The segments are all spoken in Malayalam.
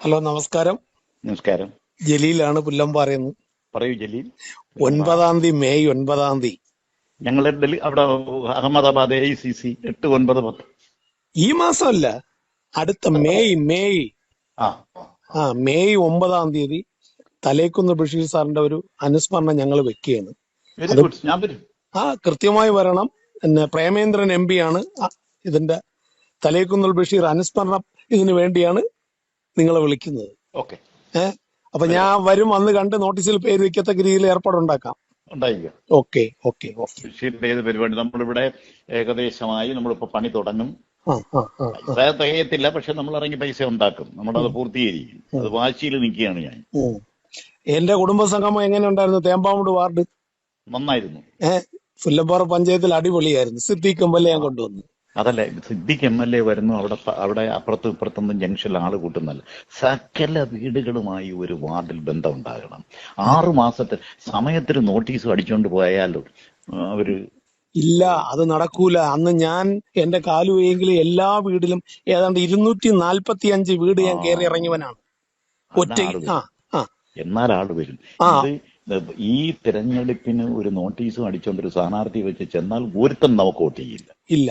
ഹലോ നമസ്കാരം. നമസ്കാരം. ജലീലാണ് പറയുന്നു. പറയൂ ജലീൽ. ഒൻപതാം തീയതി മെയ് ഒൻപതാം തീയതി. ഞങ്ങൾ അവിടെ അഹമ്മദാബാദ് എ സി സി എട്ട് ഒൻപത് പത്ത്. ഈ മാസമല്ല. അടുത്ത മെയ് മെയ്. ആ. മെയ് ഒമ്പതാം തീയതി തലേക്കുന്ന് ബഷീർ സാറിന്റെ ഒരു അനുസ്മരണം ഞങ്ങൾ വെക്കുകയാണ്. ആ കൃത്യമായി വരണം. പിന്നെ പ്രേമേന്ദ്രൻ എം പി ആണ്. ഇതിന്റെ തലേക്കുന്നൽ ബഷീർ അനുസ്മരണം ഇതിനു വേണ്ടിയാണ് നിങ്ങളെ വിളിക്കുന്നത്. ഓക്കെ. ഏഹ് അപ്പൊ ഞാൻ വരും വന്ന് കണ്ട് നോട്ടീസിൽ പേര് വെക്കത്തക്ക രീതിയിൽ ഏർപ്പാടുണ്ടാക്കാം ഓക്കെ ഓക്കെ ഏത് പരിപാടി? നമ്മളിവിടെ ഏകദേശമായി നമ്മളിപ്പോ പണി തുടങ്ങും. തികയത്തില്ല പക്ഷെ നമ്മൾ ഇറങ്ങി പൈസ ഉണ്ടാക്കും. നമ്മളത് പൂർത്തീകരിക്കും. അത് വാശിയിൽ നിൽക്കുകയാണ് ഞാൻ. എന്റെ കുടുംബ സംഗമം എങ്ങനെ ഉണ്ടായിരുന്നു തേമ്പാമൂട് വാർഡ്. നന്നായിരുന്നു. ഏഹ് പുല്ലമ്പാറ പഞ്ചായത്തിൽ അടിപൊളിയായിരുന്നു. സിദ്ദീഖ് എംഎൽഎ ഞാൻ കൊണ്ടുവന്നു. അതല്ല സിദ്ദിഖ് എം എൽ എ വരുന്നു അവിടെ അവിടെ അപ്പുറത്തും ഇപ്പുറത്തൊന്നും ജംഗ്ഷനിൽ ആൾ കൂട്ടുന്നല്ല സകല വീടുകളുമായി ഒരു വാർഡിൽ ബന്ധം ഉണ്ടാകണം ആറു മാസത്തെ സമയത്തിന് നോട്ടീസ് അടിച്ചുകൊണ്ട് പോയാലോ? അവർ ഇല്ല അത് നടക്കൂല. അന്ന് ഞാൻ എന്റെ കാലുവെങ്കിൽ എല്ലാ വീടിലും ഏതാണ്ട് ഇരുന്നൂറ്റി നാൽപ്പത്തി അഞ്ച് വീട് ഞാൻ കയറി ഇറങ്ങിയവനാണ്. ഒറ്റ എന്നാൽ ആൾ വരും. ഈ തിരഞ്ഞെടുപ്പിന് ഒരു നോട്ടീസും അടിച്ചുകൊണ്ട് ഒരു സ്ഥാനാർത്ഥി വെച്ച് ചെന്നാൽ ഒരുത്തം നമുക്ക് വോട്ട് ചെയ്യില്ല. ഇല്ല.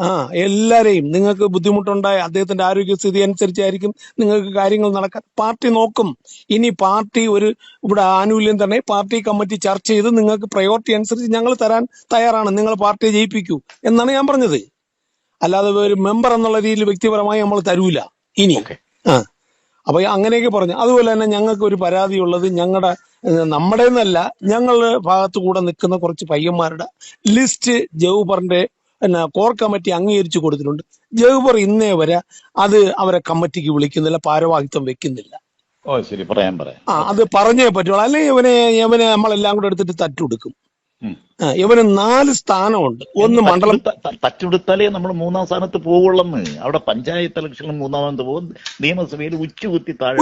ആ എല്ലാരെയും നിങ്ങൾക്ക് ബുദ്ധിമുട്ടുണ്ടായ അദ്ദേഹത്തിന്റെ ആരോഗ്യസ്ഥിതി അനുസരിച്ചായിരിക്കും നിങ്ങൾക്ക് കാര്യങ്ങൾ നടക്കാൻ. പാർട്ടി നോക്കും. ഇനി പാർട്ടി ഒരു ഇവിടെ ആനുകൂല്യം തന്നെ പാർട്ടി കമ്മിറ്റി ചർച്ച ചെയ്ത് നിങ്ങൾക്ക് പ്രയോറിറ്റി അനുസരിച്ച് ഞങ്ങൾ തരാൻ തയ്യാറാണ്. നിങ്ങൾ പാർട്ടിയെ ജയിപ്പിക്കൂ എന്നാണ് ഞാൻ പറഞ്ഞത്. അല്ലാതെ ഒരു മെമ്പർ എന്നുള്ള രീതിയിൽ വ്യക്തിപരമായി നമ്മൾ തരൂല. ഇനി. ആ. അപ്പൊ അങ്ങനെയൊക്കെ പറഞ്ഞു. അതുപോലെ തന്നെ ഞങ്ങൾക്ക് ഒരു പരാതി ഉള്ളത് ഞങ്ങളുടെ നമ്മുടെ എന്നല്ല ഞങ്ങളുടെ ഭാഗത്തു കൂടെ നിൽക്കുന്ന കുറച്ച് പയ്യന്മാരുടെ ലിസ്റ്റ് ജൗബറിന്റെ പിന്നെ കോർ കമ്മിറ്റി അംഗീകരിച്ചു കൊടുത്തിട്ടുണ്ട്. ജവഹർ ഇന്നേ വരെ അത് അവരെ കമ്മിറ്റിക്ക് വിളിക്കുന്നില്ല ഭാരവാഹിത്വം വെക്കുന്നില്ല. ഓ ശരി. പറയാൻ പറയാം. ആ അത് പറഞ്ഞേ പറ്റുള്ളൂ. അല്ലെങ്കിൽ ഇവനെ ഇവനെ നമ്മളെല്ലാം കൂടെ എടുത്തിട്ട് തട്ടുകൊടുക്കും. ഇവന് നാല് സ്ഥാനമുണ്ട്. ഒന്ന് മണ്ഡലം തച്ചുകൊടുത്ത- നമ്മൾ മൂന്നാം സ്ഥാനത്ത് പോവുള്ളന്ന് അവിടെ പഞ്ചായത്ത് ഇലക്ഷനിൽ മൂന്നാമത് പോകും. നിയമസഭയിൽ ഉച്ചകുത്തി താഴെ.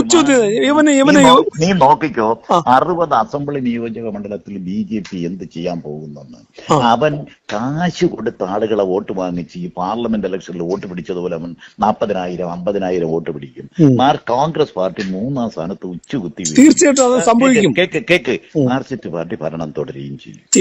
ഇവന് നീ ഇവന് നീ നോക്കിക്കോ. അറുപത് അസംബ്ലി നിയോജക മണ്ഡലത്തിൽ ബി ജെ പി എന്ത് ചെയ്യാൻ പോകുന്നെന്ന്. അവൻ കാശ് കൊടുത്ത ആളുകളെ വോട്ട് വാങ്ങിച്ച് ഈ പാർലമെന്റ് ഇലക്ഷനിൽ വോട്ട് പിടിച്ചതുപോലെ അവൻ നാൽപ്പതിനായിരം അമ്പതിനായിരം വോട്ട് പിടിക്കും. മാർ കോൺഗ്രസ് പാർട്ടി മൂന്നാം സ്ഥാനത്ത് ഉച്ചകുത്തി. തീർച്ചയായിട്ടും കേക്ക് കേക്ക് മാർസിസ്റ്റ് പാർട്ടി ഭരണം തുടരുകയും ചെയ്യും.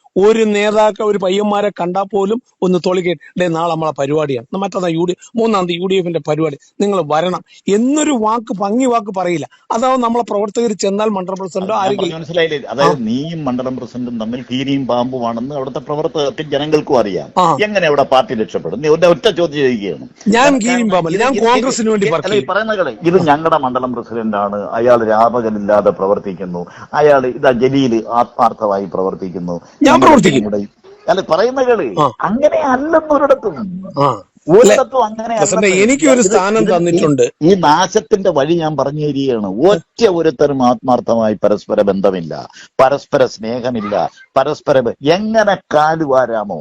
ഒരു നേതാക്ക ഒരു പയ്യന്മാരെ കണ്ടാൽ പോലും ഒന്ന് തൊളിക്കേണ്ടേ നാളെ നമ്മളെ പരിപാടിയാണ്. മറ്റന്നാ യു ഡി മൂന്നാം തീയതി യു ഡി എഫിന്റെ പരിപാടി. നിങ്ങൾ വരണം. എന്നൊരു വാക്ക് ഭംഗി വാക്ക് പറയില്ല. അതാവും നമ്മളെ പ്രവർത്തകർ ചെന്നാൽ മണ്ഡലം പ്രസിഡന്റോ ആരെങ്കിലും മനസ്സിലായില്ലേ? അതായത് നീയും മണ്ഡലം പ്രസിഡന്റും തമ്മിൽ കീരിയും പാമ്പുമാണെന്ന് അവിടുത്തെ പ്രവർത്തകർക്ക് ജനങ്ങൾക്കും അറിയാം. എങ്ങനെ അവിടെ പാർട്ടി രക്ഷപ്പെടും നീ ഒറ്റ ചോദ്യം ചെയ്യുകയാണ് ഞാൻ കീരിയും പാമ്പല്ല ഞാൻ കോൺഗ്രസിന് വേണ്ടി പറയുന്ന ഇത് ഞങ്ങളുടെ മണ്ഡലം പ്രസിഡന്റാണ്. അയാൾ രാപകലില്ലാതെ പ്രവർത്തിക്കുന്നു. അയാൾ ഇതാ ജലീൽ ആത്മാർത്ഥമായി പ്രവർത്തിക്കുന്നു. ഞാൻ പ്രവർത്തിക്കും. അല്ല പറയുന്ന കളി ആ. അങ്ങനെ അല്ലെന്നൊരിടത്തും ആ. ഒരിടത്തും അങ്ങനെ പ്രസിഡന്റ് അല്ലെന്ന്. എനിക്കൊരു സ്ഥാനം തന്നിട്ടുണ്ട്. ഈ നാശത്തിന്റെ വഴി ഞാൻ പറഞ്ഞു തരികയാണ് ഒറ്റ ഒരുത്തരും ആത്മാർത്ഥമായി പരസ്പര ബന്ധമില്ല. പരസ്പര സ്നേഹമില്ല. പരസ്പര എങ്ങനെ കാലുവാരാമോ?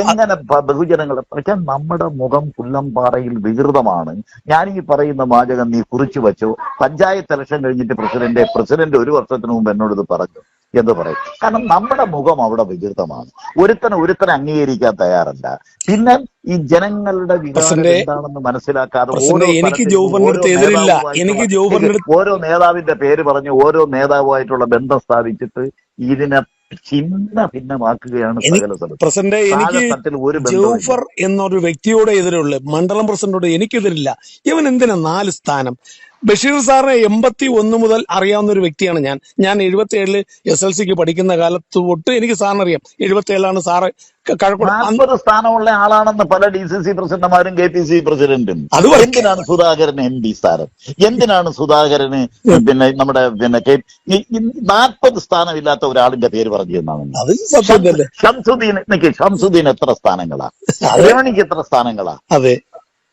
എങ്ങനെ ബഹുജനങ്ങൾ ബഹുജനങ്ങളെ പക്ഷെ നമ്മുടെ മുഖം പുല്ലംപാറയിൽ വികൃതമാണ്. ഞാൻ ഈ പറയുന്ന വാചകം നീ കുറിച്ചു വെച്ചോ? പഞ്ചായത്ത് ഇലക്ഷൻ കഴിഞ്ഞിട്ട് പ്രസിഡന്റ് പ്രസിഡന്റ് ഒരു വർഷത്തിന് മുമ്പ് എന്നോട് ഇത് പറഞ്ഞു. എന്ന് പറയും. കാരണം നമ്മുടെ മുഖം അവിടെ വികൃതമാണ്. ഒരുത്തനെ ഒരുത്തനെ അംഗീകരിക്കാൻ തയ്യാറല്ല. പിന്നെ ഈ ജനങ്ങളുടെ വികാരം എന്താണെന്ന് മനസ്സിലാക്കാതെ ഓരോ എനിക്ക് എതിരില്ല. എനിക്ക് ഓരോ നേതാവിന്റെ പേര് പറഞ്ഞ് ഓരോ നേതാവുമായിട്ടുള്ള ബന്ധം സ്ഥാപിച്ചിട്ട് ഇതിനെ ചിന്ന ഭിന്നമാക്കുകയാണ് പ്രസിഡന്റ് എനിക്ക് ജോഫർ എന്നൊരു വ്യക്തിയോട് എതിരുള്ളു മണ്ഡലം പ്രസിഡന്റോട് എനിക്കെതിരില്ല. ഇവൻ എന്തിനാ നാല് സ്ഥാനം? ബഷീർ സാറിനെ എൺപത്തി ഒന്ന് മുതൽ അറിയാവുന്ന ഒരു വ്യക്തിയാണ് ഞാൻ. ഞാൻ എഴുപത്തി ഏഴിൽ എസ് എൽ സിക്ക് പഠിക്കുന്ന കാലത്ത് തൊട്ട് എനിക്ക് സാറിന് അറിയാം എഴുപത്തി ഏഴിലാണ് സാറ് നാൽപ്പത് സ്ഥാനമുള്ള ആളാണെന്ന് പല ഡി സി സി പ്രസിഡന്റുമാരും കെ പി സി പ്രസിഡന്റും. അത് എന്തിനാണ് സുധാകരൻ എം ഡി സ്ഥാനം എന്തിനാണ് സുധാകരന് പിന്നെ നമ്മുടെ പിന്നെ കെ നാൽപ്പത് സ്ഥാനമില്ലാത്ത ഒരാളിന്റെ പേര് പറഞ്ഞു തന്നാണ് ഷംസുദ്ദീൻ നിക്ക് ഷംസുദ്ദീൻ എത്ര സ്ഥാനങ്ങളാ? രമണിക്ക് എത്ര സ്ഥാനങ്ങളാ? അതെ.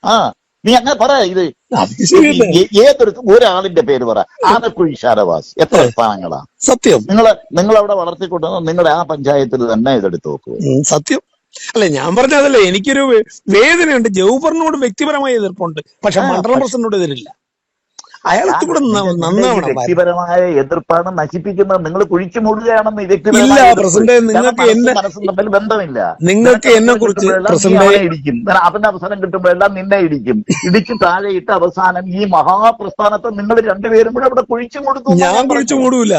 ആ നീ അങ്ങനെ പറ ഇത് ഏതൊരു ഒരാളിന്റെ പേര് പറ. ആനക്കുഴി ഷാനവാസ്. എത്ര സ്ഥാനങ്ങളാ? സത്യം. നിങ്ങൾ നിങ്ങൾ അവിടെ വളർത്തിക്കൊണ്ടുവന്ന നിങ്ങളുടെ ആ പഞ്ചായത്തിൽ തന്നെ ഇതെടുത്ത് നോക്കുക സത്യം. അല്ലെ ഞാൻ പറഞ്ഞതല്ലേ എനിക്കൊരു വേദനയുണ്ട്. ജൗഫറിനോട് വ്യക്തിപരമായ എതിർപ്പുണ്ട്. പക്ഷെ മണ്ഡലം പ്രസിഡന്റിനോട് എതിരില്ല. അയാൾക്ക് കൂടെ നന്നാവണം വ്യക്തിപരമായ എതിർപ്പാണ് നശിപ്പിക്കുന്നത്. നിങ്ങൾ കുഴിച്ചു മൂടുകയാണെന്ന് ഇല്ല വ്യക്തിപരമായ പ്രസിഡന്റ് നിങ്ങൾക്ക് എന്നെ തമ്മിൽ ബന്ധമില്ല. നിങ്ങൾക്ക് എന്നെ കുറിച്ച് അവനെ ഇടിക്കും. അവന്റെ അവസരം കിട്ടുമ്പോഴെല്ലാം നിന്നെ ഇടിക്കും. ഇടിച്ച് താഴെയിട്ട് അവസാനം ഈ മഹാപ്രസ്ഥാനത്തെ നിങ്ങൾ രണ്ടുപേരും കൂടെ അവിടെ കുഴിച്ചു മൂടുന്നു ഞാൻ കുഴിച്ചു മൂടൂല.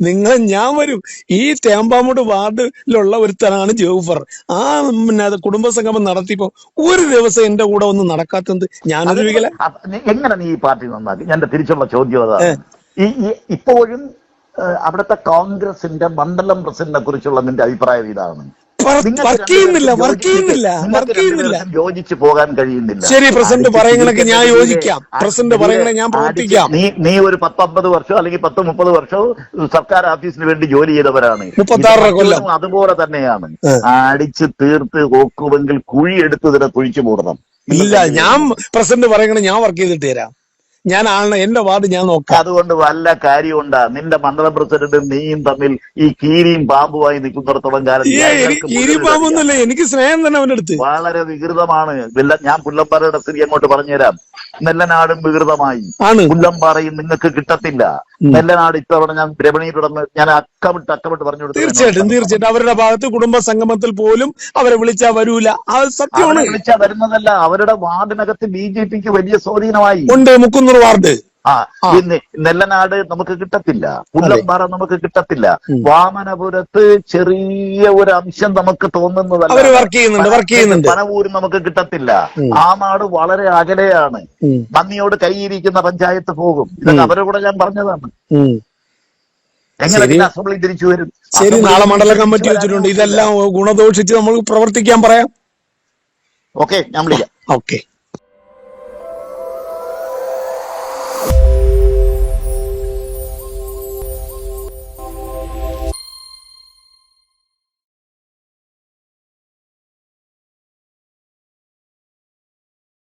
നിങ്ങളെ ഞാൻ വരും. ഈ തേമ്പാമൂട് വാർഡിലുള്ള ഒരുത്തനാണ് ജോഫർ. ആ പിന്നെ അത് കുടുംബസംഗമം നടത്തിയപ്പോ ഒരു ദിവസം എന്റെ കൂടെ ഒന്നും നടക്കാത്തത് ഞാനൊരു എങ്ങനെ നീ ഈ പാർട്ടി നന്നാക്കി? എന്റെ തിരിച്ചുള്ള ചോദ്യം ഈ ഇപ്പോഴും അവിടുത്തെ കോൺഗ്രസിന്റെ മണ്ഡലം പ്രസിഡന്റിനെ കുറിച്ചുള്ള നിന്റെ അഭിപ്രായം ഇതാണ്. വർക്ക് ചെയ്യുന്നില്ല വർക്ക് ചെയ്യുന്നില്ല വർക്ക് ചെയ്യുന്നില്ല യോജിച്ചു പോകാൻ കഴിയുന്നില്ല. ശരി പ്രസിഡന്റ് പറയുന്നതൊക്കെ ഞാൻ. യോജിക്കാം. പ്രസിഡന്റ് പറയണ ഞാൻ പ്രവർത്തിക്കാം. നീ നീ ഒരു പത്തൊമ്പത് വർഷം അല്ലെങ്കിൽ പത്ത് മുപ്പത് വർഷവും സർക്കാർ ഓഫീസിന് വേണ്ടി ജോലി ചെയ്തവരാണ്. കൊല്ലം. അതുപോലെ തന്നെയാണ്. അടിച്ച് തീർത്ത് ഓക്കുമെങ്കിൽ കുഴി എടുത്ത് ഇതിനെ കുഴിച്ചു മൂടണം. ഇല്ല ഞാൻ പ്രസിഡന്റ് പറയണ ഞാൻ വർക്ക് ചെയ്തിട്ട് തരാം. ഞാൻ ആണ് എന്റെ വാർഡ് ഞാൻ നോക്കാം. അതുകൊണ്ട് വല്ല കാര്യമുണ്ടാ? നിന്റെ മണ്ഡലം പ്രസിഡന്റും നീയും തമ്മിൽ ഈ കീരിയും പാമ്പുമായി നിൽക്കുന്നിടത്തോളം കാലം ഞങ്ങൾക്ക് മുഴുവൻ എനിക്ക് സ്നേഹം തന്നെ അവന്റെ അടുത്ത്. വളരെ വികൃതമാണ്. ഞാൻ പുല്ലപ്പാറയുടെ സ്ഥിതി അങ്ങോട്ട് പറഞ്ഞുതരാം. നെല്ലനാടും വികൃതമായി. ആണ്. പുല്ലമ്പാറയും നിങ്ങൾക്ക് കിട്ടത്തില്ല. നെല്ലനാട് ഇത്തവണ ഞാൻ രമണിയിലുടന്ന് ഞാൻ അക്കമിട്ട് അക്കമിട്ട് പറഞ്ഞു കൊടുത്തു തീർച്ചയായിട്ടും തീർച്ചയായിട്ടും. അവരുടെ ഭാഗത്ത് കുടുംബ സംഗമത്തിൽ പോലും അവരെ വിളിച്ചാ വരൂല. സത്യമാണ്. വിളിച്ചാ വരുന്നതല്ല. അവരുടെ വാർഡിനകത്ത് ബി ജെ പിക്ക് വലിയ സ്വാധീനമായി. ഉണ്ട് മുക്കുന്നൂർ വാർഡ്. ആ ഇന്ന് നെല്ലനാട് നമുക്ക് കിട്ടത്തില്ല. പുല്ലമ്പാറ നമുക്ക് കിട്ടത്തില്ല. വാമനപുരത്ത് ചെറിയ ഒരു അംശം നമുക്ക് തോന്നുന്നതല്ല. പനവൂര് നമുക്ക് കിട്ടത്തില്ല. ഉം. ആ നാട് വളരെ അകലെയാണ്. മന്നിയോട് നന്ദിയോട് കൈയിരിക്കുന്ന പഞ്ചായത്ത് പോകും. ഇതൊക്കെ. അവരുടെ കൂടെ ഞാൻ പറഞ്ഞതാണ്. എങ്ങനെ അസംബ്ലി തിരിച്ചു വരും? ശരി നാളെ മണ്ഡല കമ്മിറ്റി വെച്ചിട്ടുണ്ട്. ഇതെല്ലാം ഗുണദോഷിച്ച് നമ്മൾ പ്രവർത്തിക്കാൻ പറയാം. ഓക്കെ ഞാൻ വിളിക്കാം. ഓക്കെ.